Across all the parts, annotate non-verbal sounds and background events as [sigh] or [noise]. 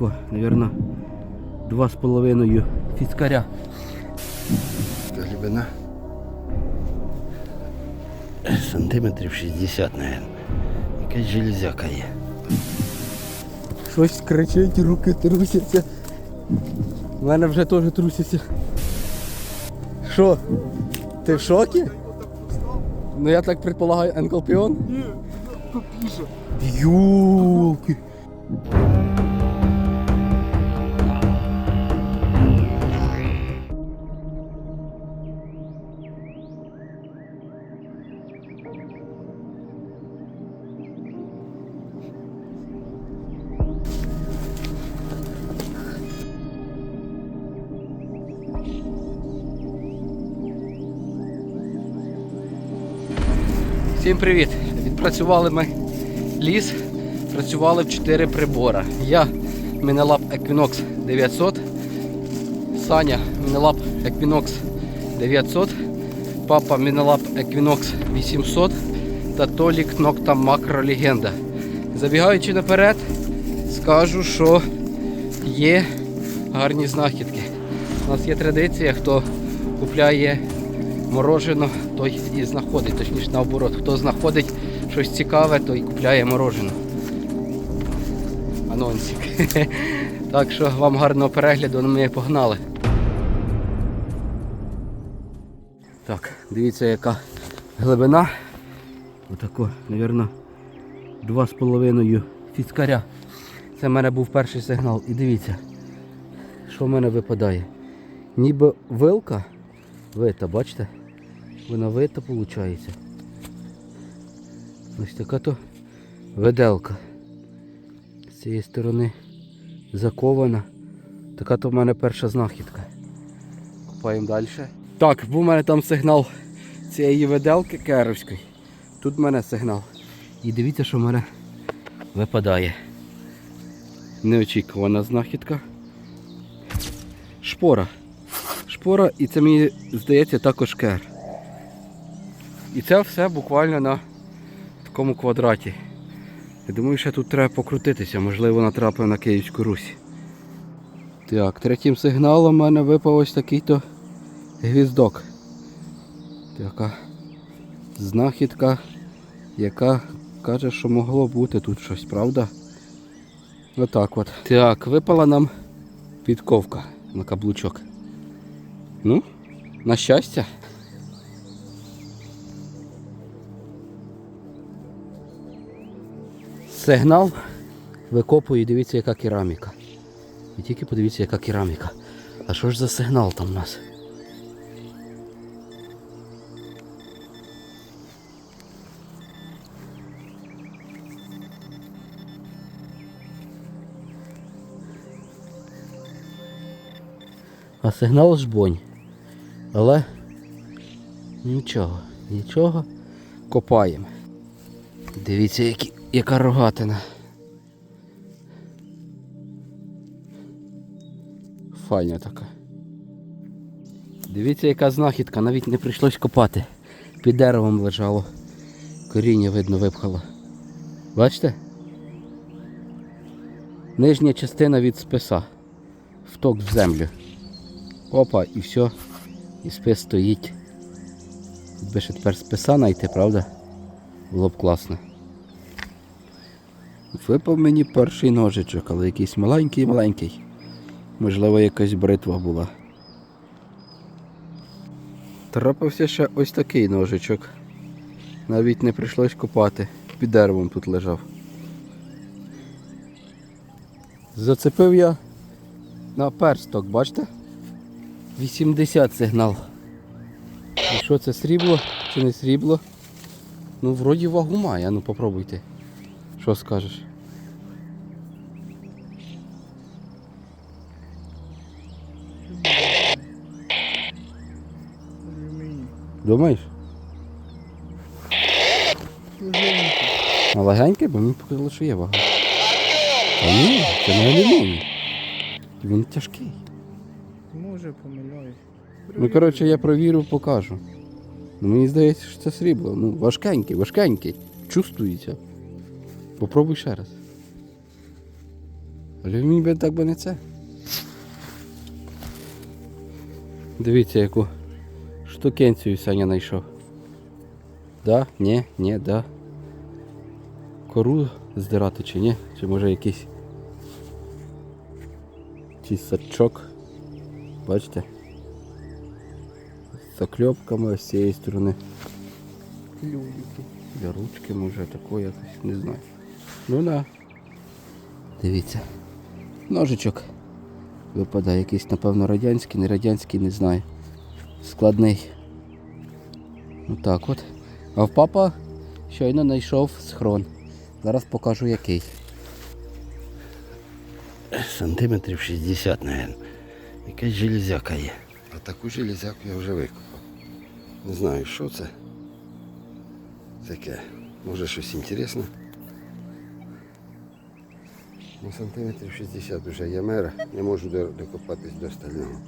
Отако, мабуть, два з половиною фіскаря. Глибина. Сантиметрів 60, мабуть. Якась железяка є. Щось кричить, руки трусяться. У мене вже теж трусяться. Що? Ти в шокі? Ну я так предполагаю, енколпіон? Ні, тупіше. Юлки. Всім привіт! Відпрацювали ми ліс, працювали в 4 прибора. Я Мінелаб Equinox 900, Саня Мінелаб Equinox 900, папа Мінелаб Equinox 800 та Толік Nocta Macro Legenda. Забігаючи наперед, скажу, що є гарні знахідки. У нас є традиція, хто купляє морожено, той і знаходить, точніше наоборот. Хто знаходить щось цікаве, той купляє морожено. Анонсик. [laughs] Так що вам гарного перегляду, ну ми погнали. Так, дивіться яка глибина. Отако, мабуть, два з половиною фіскаря. Це в мене був перший сигнал. І дивіться, що в мене випадає. Ніби вилка вита, бачите? Вона вита виходить. Ось така то виделка. З цієї сторони закована. Така то в мене перша знахідка. Купаємо далі. Так, був у мене там сигнал цієї виделки керовської. Тут в мене сигнал. І дивіться, що в мене випадає. Неочікувана знахідка. Шпора. Шпора, і це мені здається також кер. І це все буквально на такому квадраті. Я думаю, що тут треба покрутитися, можливо натрапив на Київську Русь. Так, третім сигналом в мене випав ось такий-то гвіздок. Така знахідка, яка каже, що могло бути тут щось, правда? Отак от. Так, випала нам підковка на каблучок. Ну, на щастя. Сигнал викопую дивіться, яка кераміка. І тільки подивіться, яка кераміка. А що ж за сигнал там у нас? А сигнал жбонь. Але нічого, нічого. Копаємо. Дивіться, які, яка рогатина. Файна така. Дивіться, яка знахідка, навіть не прийшлось копати. Під деревом лежало. Коріння видно випхало. Бачите? Нижня частина від списа. Вток в землю. Опа, і все. І спис стоїть. Би ще тепер списа знайти, правда? Було б класно. Випав мені перший ножичок, але якийсь маленький-маленький. Можливо, якась бритва була. Трапився ще ось такий ножичок. Навіть не прийшлось копати. Під деревом тут лежав. Зацепив я на персток, бачите? 80 сигнал. І що це срібло чи не срібло? Ну, вроді вагу має, ну попробуйте. Що скажеш? Думаєш? А легенький, бо мені показало, що є вага. Та ні, це не алюміній. Він тяжкий. Може помиляюсь. Ну, коротше, я провірю, покажу. Ну, мені здається, що це срібло. Ну, важкенький, важкенький. Чувствується. Попробуй ще раз. Алюміній би так би не це. Дивіться, яку штукенцію Саня знайшов. Да? Ні, ні, да. Кору здирати чи ні? Чи може якийсь тісачок. Бачите? З закльопками з цієї сторони. Люліки. Для ручки може такої якось, не знаю. Ну да. Дивіться. Ножичок. Випадає якийсь, напевно, радянський, не радянський, не знаю. Складний. Отак от. А в папа щойно знайшов схрон. Зараз покажу який. Сантиметрів 60, мабуть. Якась железяка є. А таку железяку я вже викопав. Не знаю, що це. Таке. Може щось інтересне. Ну, сантиметрів 60 вже є мера. Не можу докопатись до остального.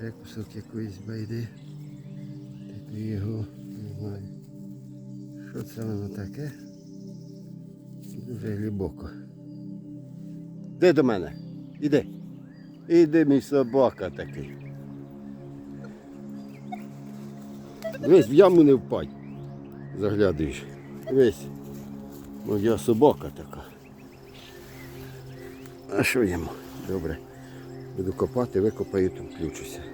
Ще кусок якоїсь байди. Такий його, не знаю. Що це воно таке? Дуже глибоко. Де до мене? Іди. Іди, мій собака такий. Дивись, в яму не впадь. Заглядуєш. Дивись. Моя собака така. А що йому? Добре. Буду копати, викопаю, там включуся.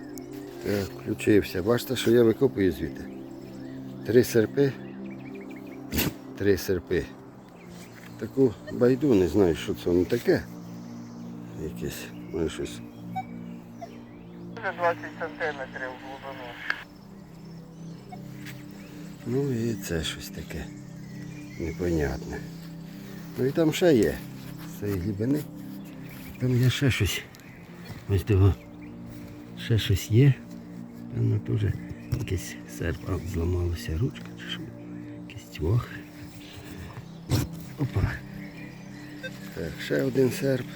Так, включився. Бачите, що я викопую звідти. Три серпи. Три серпи. Таку байду, не знаю, що це воно таке. Якесь, може щось. Вже 20 сантиметрів глибину. Ну і це щось таке. Непонятне. Ну і там ще є. З цієї глибини. Там є ще щось. Ось того. Ще щось є. Певно теж якийсь серп. Зламалася ручка чи що. Якийсь тьох. Опа. Так, ще один серп.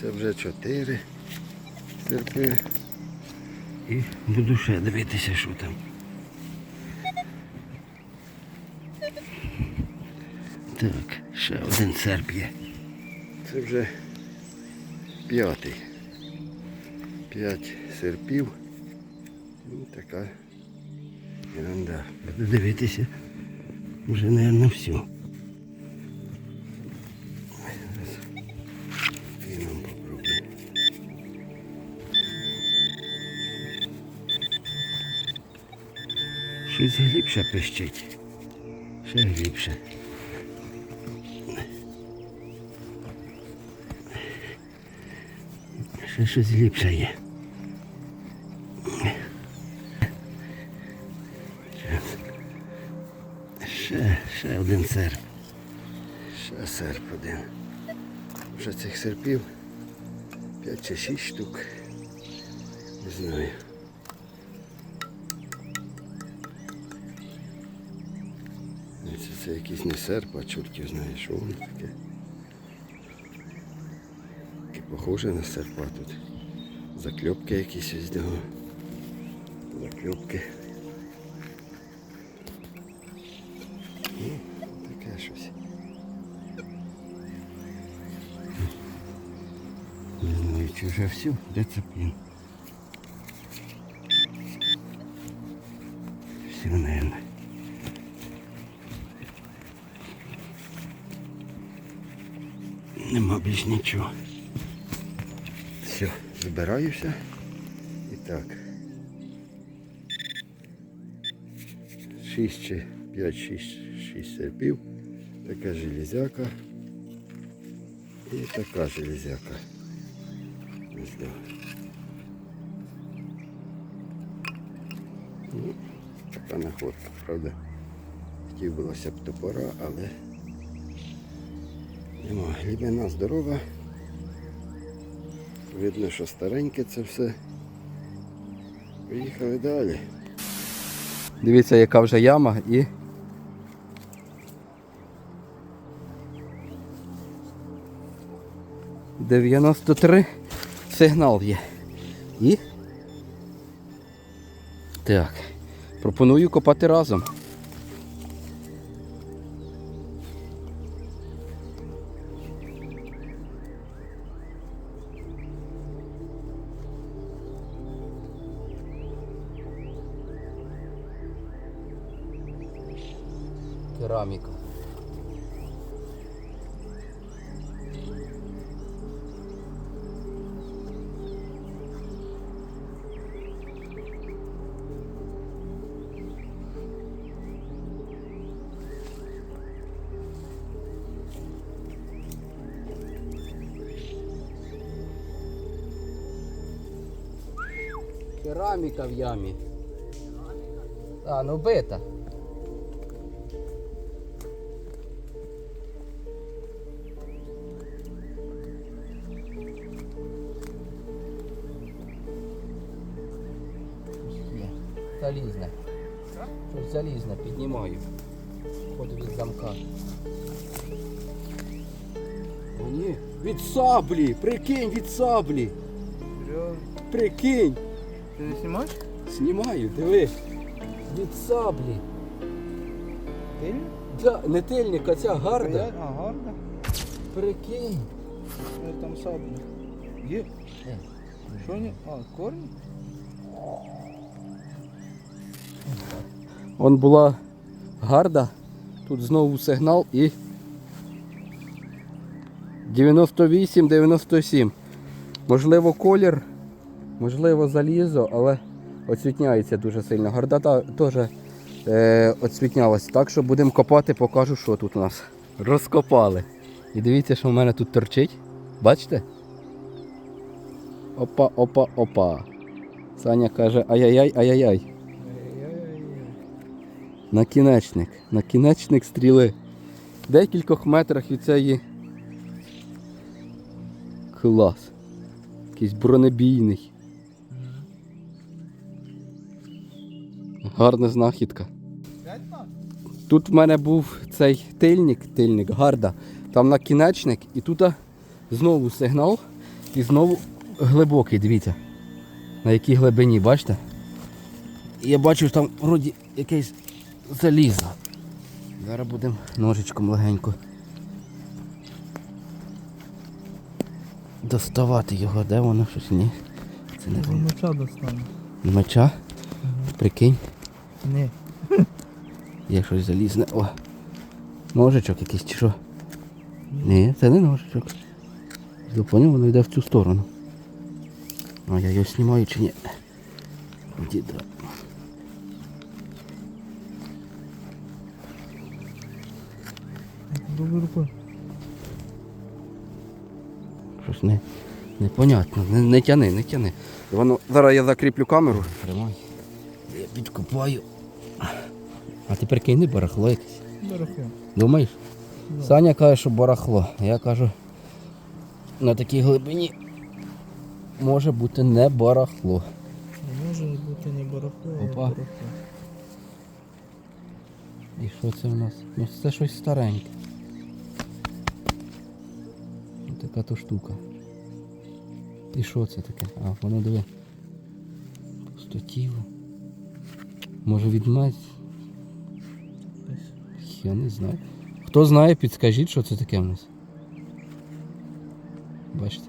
Це вже чотири серпи. І буду ще дивитися, що там. Так, ще один серп є. Це вже п'ятий. П'ять серпів. Така ерунда. Буду дивитися. Вже, мабуть, попробую. Щось глибше пищить. Ще глибше. Ще щось ліпше є. Ще, один серп. Ще серп один. Вже цих серпів 5 чи 6 штук. Не знаю. Це, це якийсь не серп, а чортів знає, що воно таке. Таке похоже на серпа тут. Закльопки якісь ось до. Закльопки. Знаю, вже все, де. Все, наверное. Нема більш нічого. Все, збираюся. І так. Шість чи п'ять, шість, шість серпів. Така железяка. І така железяка після. Ну, Така находка, правда. Хотів булося б топора, але нема. Глибина здорова. Видно, що стареньке це все. Поїхали далі. Дивіться, яка вже яма і... Дев'яносто три сигнал є. І. Так. Пропоную копати разом. Кераміка в ямі. А, ну бита. Залізне. Щось залізне, піднімаю. Ходу від замка. О, ні. Від саблі! Прикинь, від саблі! Прикинь! Ти не знімаєш? Знімаю, диви. Від саблі. Ти? Да, не тильник, а ця гарда. А, гарно. Прикинь. Е, Там сабля. Є. Е. Що ні? А, корні? Он була гарда. Тут знову сигнал і 98-97. Можливо, колір, можливо, залізо, але оцвітняється дуже сильно. Гарда та- теж е, оцвітнялась. Так що будемо копати, покажу, що тут у нас. Розкопали. І дивіться, що в мене тут торчить. Бачите? Опа, опа, опа. Саня каже, ай-яй-яй, ай-яй-яй. Накінечник. Накінечник стріли. В декількох метрах від цієї. Клас. Якийсь бронебійний. Гарна знахідка. Тут в мене був цей тильник, тильник, гарда. Там накінечник і тут знову сигнал і знову глибокий, дивіться. На якій глибині, бачите? І я бачу, що там вроді якесь залізо. Зараз будемо ножичком легенько доставати його, де воно щось ні. Це не. Меча достану. Меча. Прикинь, Ні. [laughs] є щось залізне. О. Ножичок якийсь чи що? Ні, це не ножичок. Я воно йде в цю сторону. А я його знімаю чи ні? Вроді да. Добрий рукою. Щось не, непонятно. Не, не тяни, не тяни. Воно, зараз я закріплю камеру. Тримай. Я підкопаю. А ти прикинь, не барахло якесь. Барахло. Думаєш? Саня каже, що барахло. Я кажу, на такій глибині може бути не барахло. Може бути не барахло, а Опа. барахло. І що це в нас? Ну це щось стареньке. Ось така то штука. І що це таке? А, воно диви. Пустотіло. Може відмать? Я не знаю. Хто знає, підскажіть, що це таке в нас. Бачите?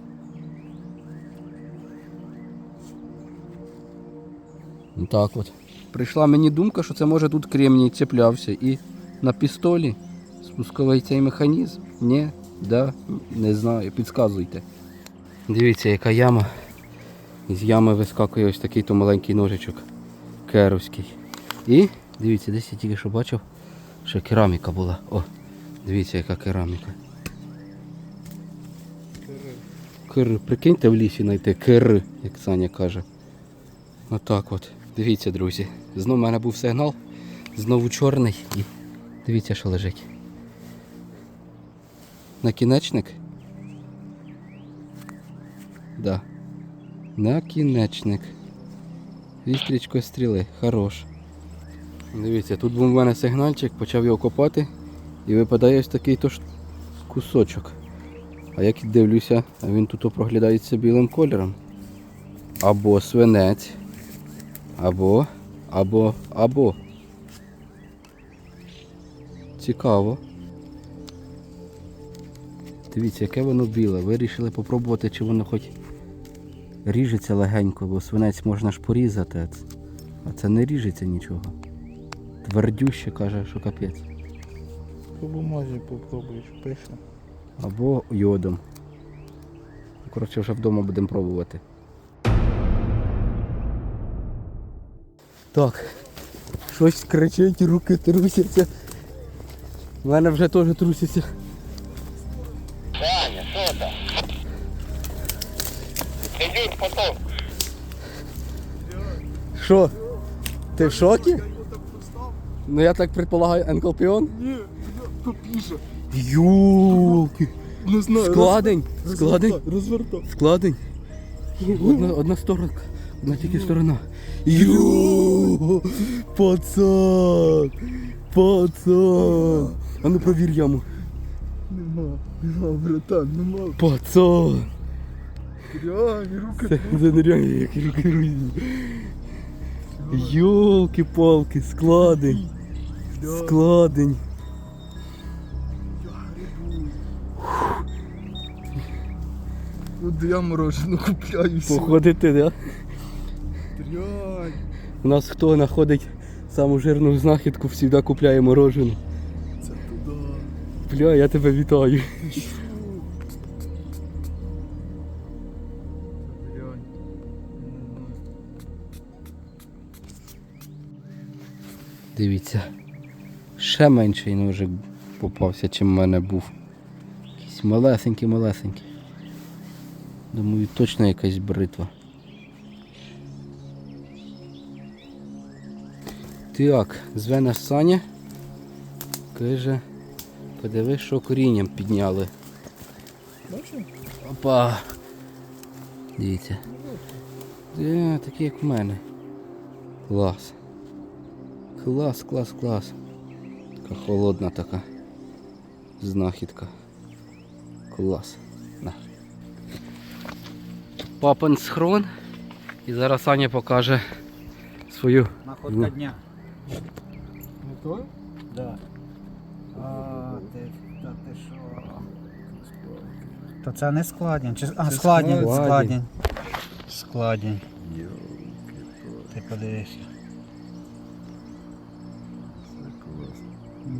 Ну Так от. Прийшла мені думка, що це може тут кремній цеплявся і на пістолі спусковий цей механізм. Ні, да, не знаю, підказуйте. Дивіться, яка яма. Із ями вискакує ось такий то маленький ножичок керовський. І дивіться, десь я тільки що бачив, що кераміка була. О, дивіться, яка кераміка. Кир, прикиньте в лісі знайти кир, як Саня каже. Отак от. Дивіться, друзі. Знову в мене був сигнал. Знову чорний і дивіться, що лежить. Накінечник. Да. Накінечник. Вістрічко стріли. Хорош. Дивіться, тут був у мене сигнальчик, почав його копати і випадає ось такий то кусочок. А як дивлюся, він тут проглядається білим кольором. Або свинець, або, або, або. Цікаво. Дивіться, яке воно біле. Вирішили попробувати, чи воно хоч ріжеться легенько, бо свинець можна ж порізати, а це не ріжеться нічого. Твердюще каже, що капець. По бумазі попробуєш, пише. Або йодом. Коротше, вже вдома будемо пробувати. Так. Щось кричить, руки трусяться. У мене вже теж трусяться. Саня, что там? Идет потом. Що? Ти в шокі? Ну я так предполагаю, енколпіон? Ні, попіше. Юлки! Не знаю. Складень! Складень! Розвертай. Складень. Одна, одна сторона. Одна тільки сторона. Йо! Пацан! Пацан! А ну провір яму. Нема, нема, братан, нема. Пацан! Реально, руки. Це, це нереально, які руки різні. Йолки-палки, складень. Складень. От я морожену купляю сьогодні. Походити, да? Реально. У нас хто знаходить саму жирну знахідку, завжди купляє морожену. Це туди. Бля, я тебе вітаю. Дивіться. Ще менший ножик попався, чим в мене був. Якийсь малесенький, малесенький. Думаю, точно якась бритва. Так, зве нас Саня. Каже, подиви, що корінням підняли. Бачиш? Опа. Дивіться. Е, такі як в мене. Клас. Клас, клас, клас. Така холодна така. Знахідка. Клас. На. Папин схрон. І зараз Аня покаже свою. Находка дня. Не той? Да. А, ти, та ти що? То це не складень. Чи... А, складень. складень. Складень. Ти подивишся.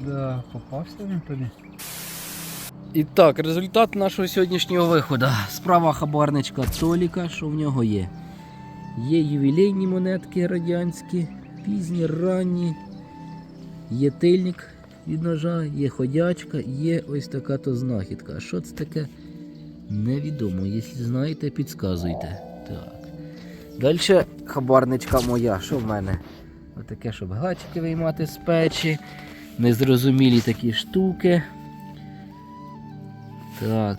Да, попався він тобі. І так, результат нашого сьогоднішнього виходу. Справа хабарничка Толіка, що в нього є. Є ювілейні монетки радянські, пізні, ранні. Є тильник від ножа, є ходячка, є ось така то знахідка. А що це таке? Невідомо. Якщо знаєте, підказуйте. Так. Далі хабарничка моя. Що в мене? Отаке, щоб гачки виймати з печі. Незрозумілі такі штуки. Так.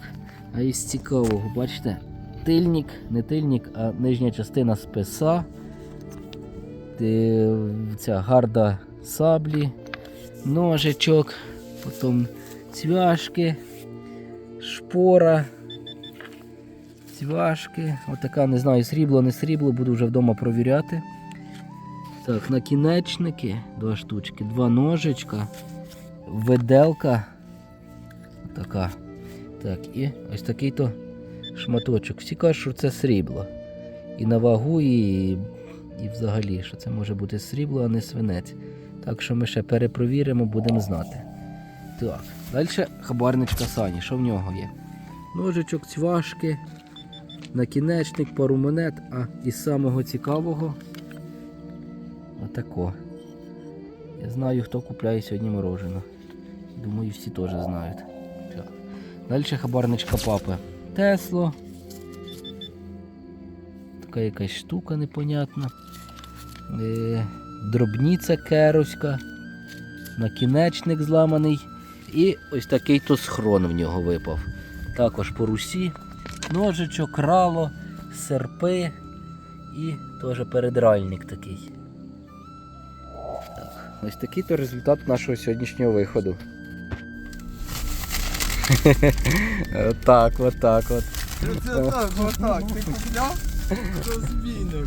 А із цікавого, бачите, тильник, не тильник, а нижня частина списа. Ця гарда саблі, ножичок, потім цвяшки, шпора. Цвяшки. Отака, не знаю, срібло, не срібло, буду вже вдома провіряти. Так, накінечники, два штучки, два ножичка, виделка. Така. Так, і ось такий то шматочок. Всі кажуть, що це срібло. І на вагу, і, і взагалі, що це може бути срібло, а не свинець. Так що ми ще перепровіримо, будемо знати. Так, далі хабарничка Сані. Що в нього є? Ножичок, цвяшки, накінечник, пару монет, а із самого цікавого отако. Я знаю, хто купляє сьогодні мороженое. Думаю, всі теж знають. Далі хабарничка папи. Тесло. Така якась штука непонятна. Е, дробніця керовська. Накінечник зламаний. І ось такий то схрон в нього випав. Також по русі. Ножичок, рало, серпи і теж передральник такий. Ось такий то результат нашого сьогоднішнього виходу. [laughs] Отак, отак от. Це так, отак. Ти купляв? Розбійник.